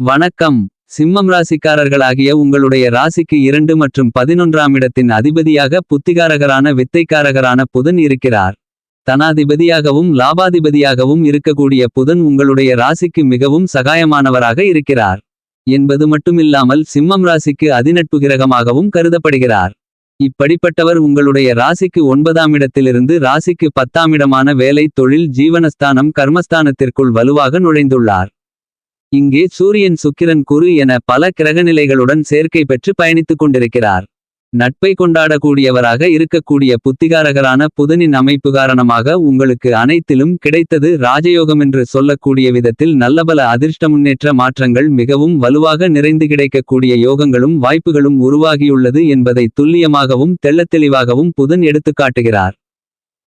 வணக்கம். சிம்மம் ராசிக்காரர்களாகிய உங்களுடைய ராசிக்கு இரண்டு மற்றும் பதினொன்றாம் இடத்தின் அதிபதியாக புத்திகாரகரான வித்தைக்காரகரான புதன் இருக்கிறார். தனாதிபதியாகவும் லாபாதிபதியாகவும் இருக்கக்கூடிய புதன் உங்களுடைய ராசிக்கு மிகவும் சகாயமானவராக இருக்கிறார். என்பது மட்டுமில்லாமல் சிம்மம் ராசிக்கு அதிநட்பு கிரகமாகவும் கருதப்படுகிறார். இப்படிப்பட்டவர் உங்களுடைய ராசிக்கு ஒன்பதாம் இடத்திலிருந்து ராசிக்கு பத்தாம் இடமான வேலை தொழில் ஜீவனஸ்தானம் கர்மஸ்தானத்திற்குள் வலுவாக நுழைந்துள்ளார். இங்கே சூரியன் சுக்கிரன் குரு என பல கிரகநிலைகளுடன் சேர்க்கை பெற்று பயணித்துக் கொண்டிருக்கிறார். நட்பை கொண்டாடக்கூடியவராக இருக்கக்கூடிய புத்திகாரகரான புதனின் அமைப்பு காரணமாக உங்களுக்கு அனைத்திலும் கிடைத்தது ராஜயோகம் என்று சொல்லக்கூடிய விதத்தில் நல்லபல அதிர்ஷ்ட முன்னேற்ற மாற்றங்கள் மிகவும் வலுவாக நிறைந்து கிடைக்கக்கூடிய யோகங்களும் வாய்ப்புகளும் உருவாகியுள்ளது என்பதை துல்லியமாகவும் தெள்ளத்தெளிவாகவும் புதன் எடுத்துக்காட்டுகிறார்.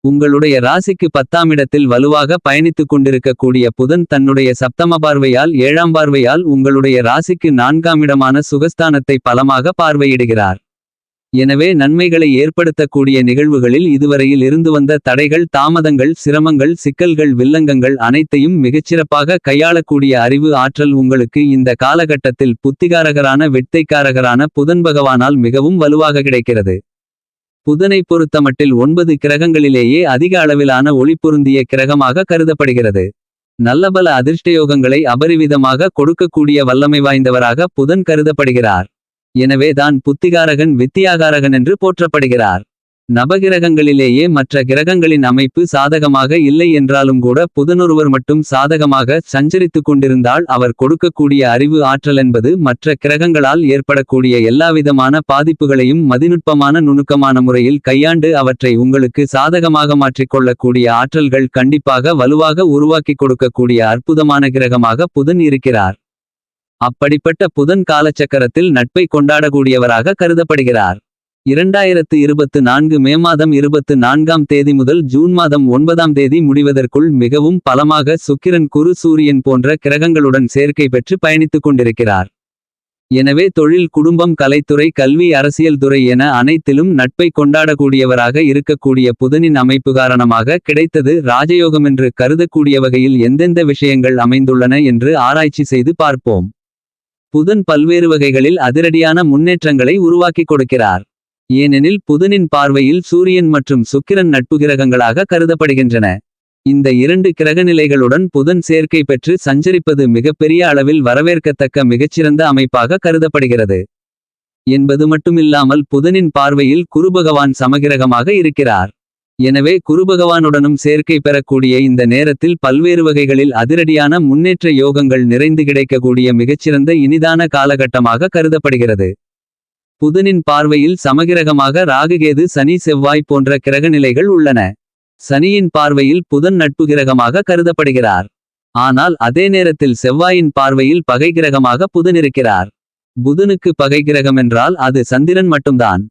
உங்களுடைய ராசிக்கு பத்தாம் இடத்தில் வலுவாக பயணித்துக் கொண்டிருக்கக்கூடிய புதன் தன்னுடைய சப்தம பார்வையால் ஏழாம் பார்வையால் உங்களுடைய ராசிக்கு நான்காம் இடமான சுகஸ்தானத்தை பலமாக பார்வையிடுகிறார். எனவே நன்மைகளை ஏற்படுத்தக்கூடிய நிகழ்வுகளில் இதுவரையில் இருந்து வந்த தடைகள் தாமதங்கள் சிரமங்கள் சிக்கல்கள் வில்லங்கங்கள் அனைத்தையும் மிகச்சிறப்பாக கையாளக்கூடிய அறிவு ஆற்றல் உங்களுக்கு இந்த காலகட்டத்தில் புத்திகாரகரான வெட்டைக்காரகரான புதன் பகவானால் மிகவும் வலுவாக கிடைக்கிறது. புதனை பொறுத்தமட்டில் ஒன்பது கிரகங்களிலேயே அதிக அளவிலான ஒளி பொருந்திய கிரகமாக கருதப்படுகிறது. நல்லபல அதிர்ஷ்டயோகங்களை அபரிவிதமாக கொடுக்கக்கூடிய வல்லமை வாய்ந்தவராக புதன் கருதப்படுகிறார். எனவே தான் புத்திகாரகன் வித்தியாகாரகன் என்று போற்றப்படுகிறார். நவகிரகங்களிலேயே மற்ற கிரகங்களின் அமைப்பு சாதகமாக இல்லை என்றாலும் கூட புதனொருவர் மட்டும் சாதகமாக சஞ்சரித்துக் கொண்டிருந்தால் அவர் கொடுக்கக்கூடிய அறிவு ஆற்றல் என்பது மற்ற கிரகங்களால் ஏற்படக்கூடிய எல்லாவிதமான பாதிப்புகளையும் மதிநுட்பமான நுணுக்கமான முறையில் கையாண்டு அவற்றை உங்களுக்கு சாதகமாக மாற்றிக்கொள்ளக்கூடிய ஆற்றல்கள் கண்டிப்பாக வலுவாக உருவாக்கி கொடுக்கக்கூடிய அற்புதமான கிரகமாக புதன் இருக்கிறார். அப்படிப்பட்ட புதன் காலச்சக்கரத்தில் நட்பை கொண்டாடக்கூடியவராக கருதப்படுகிறார். இரண்டாயிரத்து இருபத்து நான்கு மே மாதம் இருபத்து நான்காம் தேதி முதல் ஜூன் மாதம் ஒன்பதாம் தேதி முடிவதற்குள் மிகவும் பலமாக சுக்கிரன் குரு சூரியன் போன்ற கிரகங்களுடன் சேர்க்கை பெற்று பயணித்துக் கொண்டிருக்கிறார். எனவே தொழில் குடும்பம் கலைத்துறை கல்வி அரசியல் துறை என அனைத்திலும் நட்பை கொண்டாடக்கூடியவராக இருக்கக்கூடிய புதனின் அமைப்பு காரணமாக கிடைத்தது ராஜயோகமென்று கருதக்கூடிய வகையில் எந்தெந்த விஷயங்கள் அமைந்துள்ளன என்று ஆராய்ச்சி செய்து பார்ப்போம். புதன் பல்வேறு வகைகளில் அதிரடியான முன்னேற்றங்களை உருவாக்கிக் கொடுக்கிறார். ஏனெனில் புதனின் பார்வையில் சூரியன் மற்றும் சுக்கிரன் நட்பு கிரகங்களாக கருதப்படுகின்றன. இந்த இரண்டு கிரகநிலைகளுடன் புதன் சேர்க்கை பெற்று சஞ்சரிப்பது மிகப்பெரிய அளவில் வரவேற்கத்தக்க மிகச்சிறந்த அமைப்பாக கருதப்படுகிறது. என்பது மட்டுமில்லாமல் புதனின் பார்வையில் குருபகவான் சமகிரகமாக இருக்கிறார். எனவே குருபகவானுடனும் சேர்க்கை பெறக்கூடிய இந்த நேரத்தில் பல்வேறு வகைகளில் அதிரடியான முன்னேற்ற யோகங்கள் நிறைந்து கிடைக்கக்கூடிய மிகச்சிறந்த இனிதான காலகட்டமாக கருதப்படுகிறது. புதனின் பார்வையில் சமகிரகமாக ராகுகேது சனி செவ்வாய் போன்ற கிரகநிலைகள் உள்ளன. சனியின் பார்வையில் புதன் நட்பு கிரகமாக கருதப்படுகிறார். ஆனால் அதே நேரத்தில் செவ்வாயின் பார்வையில் பகை கிரகமாக புதன் இருக்கிறார். புதனுக்கு பகை கிரகம் என்றால் அது சந்திரன் மட்டும்தான்.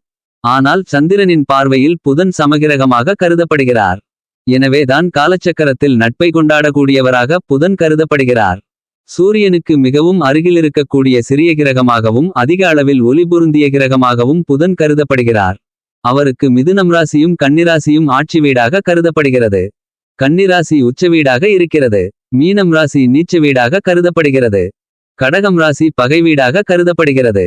ஆனால் சந்திரனின் பார்வையில் புதன் சமகிரகமாக கருதப்படுகிறார். எனவேதான் காலச்சக்கரத்தில் நட்பை கொண்டாடக்கூடியவராக புதன் கருதப்படுகிறார். சூரியனுக்கு மிகவும் அருகிலிருக்கக்கூடிய சிறிய கிரகமாகவும் அதிக அளவில் ஒளிபுருந்திய கிரகமாகவும் புதன் கருதப்படுகிறார். அவருக்கு மிதுனம் ராசியும் கன்னிராசியும் ஆட்சி வீடாக கருதப்படுகிறது. கன்னிராசி உச்ச வீடாக இருக்கிறது. மீனம் ராசி நீச்ச வீடாக கருதப்படுகிறது. கடகம் ராசி பகை வீடாக கருதப்படுகிறது.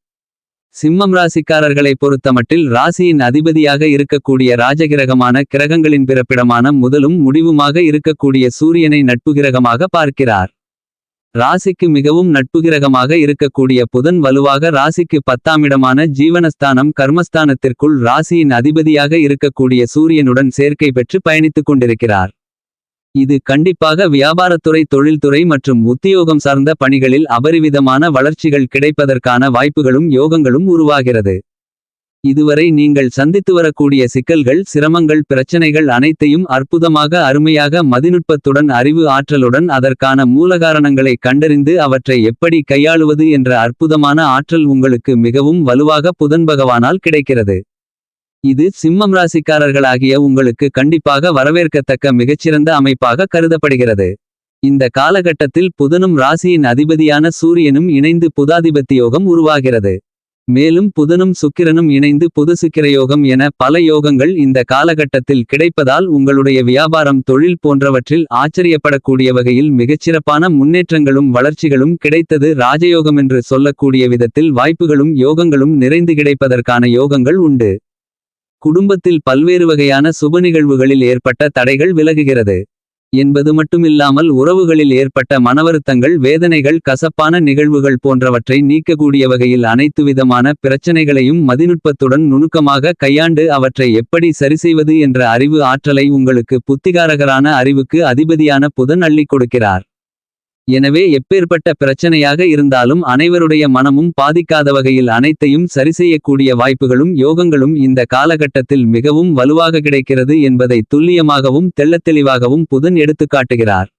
சிம்மம் ராசிக்காரர்களை பொறுத்தமட்டில் ராசியின் அதிபதியாக இருக்கக்கூடிய ராஜகிரகமான கிரகங்களின் பிறப்பிடமான முதலும் முடிவுமாக இருக்கக்கூடிய சூரியனை நட்புகிரகமாக பார்க்கிறார். ராசிக்கு மிகவும் நட்புகிரகமாக இருக்கக்கூடிய புதன் வலுவாக ராசிக்கு பத்தாமிடமான ஜீவனஸ்தானம் கர்மஸ்தானத்திற்குள் ராசியின் அதிபதியாக இருக்கக்கூடிய சூரியனுடன் சேர்க்கை பெற்று பயணித்துக் கொண்டிருக்கிறார். இது கண்டிப்பாக வியாபாரத்துறை தொழில்துறை மற்றும் உத்தியோகம் சார்ந்த பணிகளில் அபரிவிதமான வளர்ச்சிகள் கிடைப்பதற்கான வாய்ப்புகளும் யோகங்களும் உருவாகிறது. இதுவரை நீங்கள் சந்தித்து வரக்கூடிய சிக்கல்கள் சிரமங்கள் பிரச்சனைகள் அனைத்தையும் அற்புதமாக அருமையாக மதிநுட்பத்துடன் அறிவு ஆற்றலுடன் அதற்கான மூலகாரணங்களை கண்டறிந்து அவற்றை எப்படி கையாளுவது என்ற அற்புதமான ஆற்றல் உங்களுக்கு மிகவும் வலுவாக புதன் பகவானால் கிடைக்கிறது. இது சிம்மம் ராசிக்காரர்களாகிய உங்களுக்கு கண்டிப்பாக வரவேற்கத்தக்க மிகச்சிறந்த அமைப்பாக கருதப்படுகிறது. இந்த காலகட்டத்தில் புதனும் ராசியின் அதிபதியான சூரியனும் இணைந்து புதாதிபத்தி யோகம் உருவாகிறது. மேலும் புதனும் சுக்கிரனும் இணைந்து புது சுக்கிரயோகம் என பல யோகங்கள் இந்த காலகட்டத்தில் கிடைப்பதால் உங்களுடைய வியாபாரம் தொழில் போன்றவற்றில் ஆச்சரியப்படக்கூடிய வகையில் மிகச்சிறப்பான முன்னேற்றங்களும் வளர்ச்சிகளும் கிடைத்தது. ராஜயோகம் என்று சொல்லக்கூடிய விதத்தில் வாய்ப்புகளும் யோகங்களும் நிறைந்து கிடைப்பதற்கான யோகங்கள் உண்டு. குடும்பத்தில் பல்வேறு வகையான சுப நிகழ்வுகளில் ஏற்பட்ட தடைகள் விலகுகிறது. என்பது மட்டுமில்லாமல் உறவுகளில் ஏற்பட்ட மனவருத்தங்கள் வேதனைகள் கசப்பான நிகழ்வுகள் போன்றவற்றை நீக்கக்கூடிய வகையில் அனைத்து விதமான பிரச்சனைகளையும் மதிநுட்பத்துடன் நுணுக்கமாக கையாண்டு அவற்றை எப்படி சரிசெய்வது என்ற அறிவு ஆற்றலை உங்களுக்கு புத்திகாரகரான அறிவுக்கு அதிபதியான புதன் அள்ளிக் கொடுக்கிறார். எனவே எப்பேற்பட்ட பிரச்சனையாக இருந்தாலும் அனைவருடைய மனமும் பாதிக்காத வகையில் அனைத்தையும் சரிசெய்யக்கூடிய வாய்ப்புகளும் யோகங்களும் இந்த காலகட்டத்தில் மிகவும் வலுவாக கிடைக்கிறது என்பதை துல்லியமாகவும் தெள்ளத்தெளிவாகவும் புதன் எடுத்துக்காட்டுகிறார்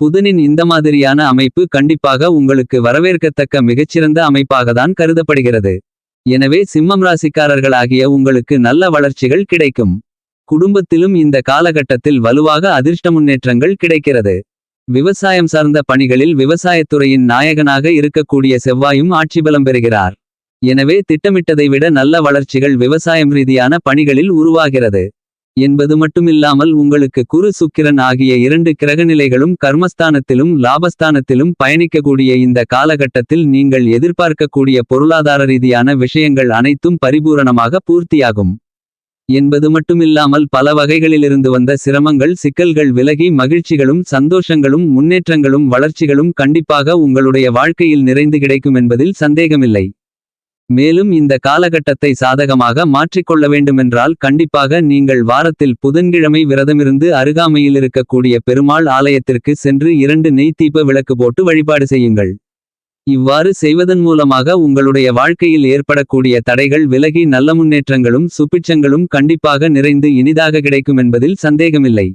புதனின் இந்த மாதிரியான அமைப்பு கண்டிப்பாக உங்களுக்கு வரவேற்கத்தக்க மிகச்சிறந்த அமைப்பாகத்தான் கருதப்படுகிறது. எனவே சிம்மம் ராசிக்காரர்களாகிய உங்களுக்கு நல்ல வளர்ச்சிகள் கிடைக்கும். குடும்பத்திலும் இந்த காலகட்டத்தில் வலுவாக அதிர்ஷ்ட முன்னேற்றங்கள் கிடைக்கிறது. விவசாயம் சார்ந்த பணிகளில் விவசாயத்துறையின் நாயகனாக இருக்கக்கூடிய செவ்வாயும் ஆட்சி பலம் பெறுகிறார். எனவே திட்டமிட்டதை விட நல்ல வளர்ச்சிகள் விவசாயம் ரீதியான பணிகளில் உருவாகிறது. என்பது மட்டுமில்லாமல் உங்களுக்கு குரு சுக்கிரன் ஆகிய இரண்டு கிரகநிலைகளும் கர்மஸ்தானத்திலும் லாபஸ்தானத்திலும் பயணிக்கக்கூடிய இந்த காலகட்டத்தில் நீங்கள் எதிர்பார்க்கக்கூடிய பொருளாதார ரீதியான விஷயங்கள் அனைத்தும் பரிபூரணமாக பூர்த்தியாகும். என்பது மட்டுமில்லாமல் பல வகைகளிலிருந்து வந்த சிரமங்கள் சிக்கல்கள் விலகி மகிழ்ச்சிகளும் சந்தோஷங்களும் முன்னேற்றங்களும் வளர்ச்சிகளும் கண்டிப்பாக உங்களுடைய வாழ்க்கையில் நிறைந்து கிடைக்கும் என்பதில் சந்தேகமில்லை. மேலும் இந்த காலகட்டத்தை சாதகமாக மாற்றிக்கொள்ள வேண்டுமென்றால் கண்டிப்பாக நீங்கள் வாரத்தில் புதன்கிழமை விரதமிருந்து அருகாமையில் இருக்கக்கூடிய பெருமாள் ஆலயத்திற்கு சென்று இரண்டு நெய் விளக்கு போட்டு வழிபாடு செய்யுங்கள். இவ்வாறு செய்வதன் மூலமாக உங்களுடைய வாழ்க்கையில் ஏற்படக்கூடிய தடைகள் விலகி நல்ல முன்னேற்றங்களும் சுபிட்சங்களும் கண்டிப்பாக நிறைந்து இனிதாக கிடைக்கும் என்பதில் சந்தேகமில்லை.